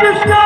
Krishna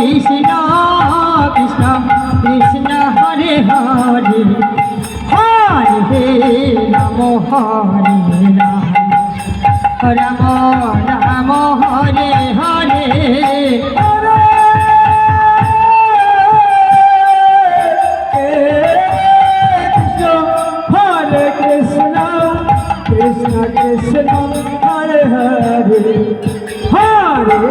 Krishna Krishna Krishna, Hare Hare. Hare Ram Hare Ram. Ram, Hare Hare. Hare Krishna Krishna Krishna Hare Hare. Hare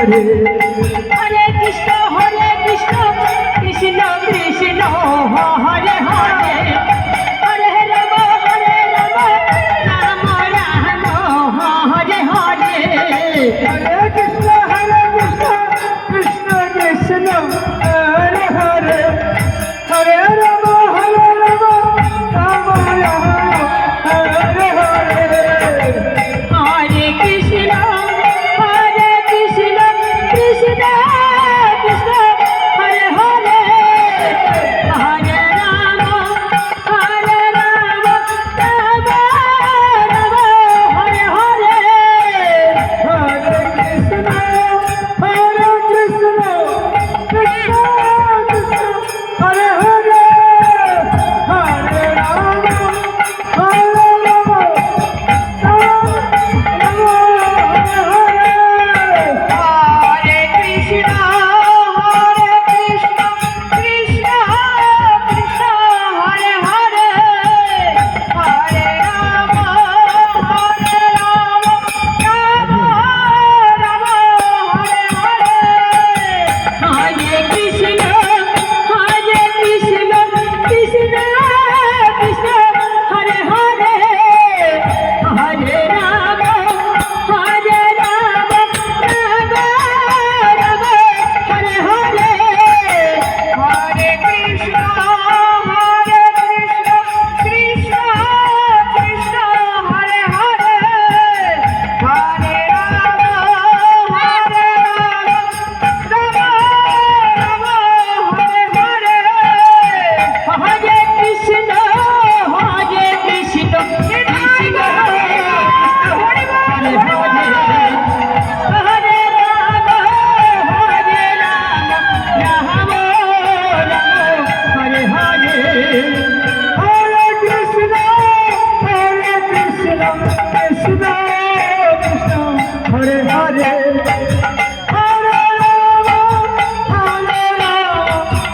Hare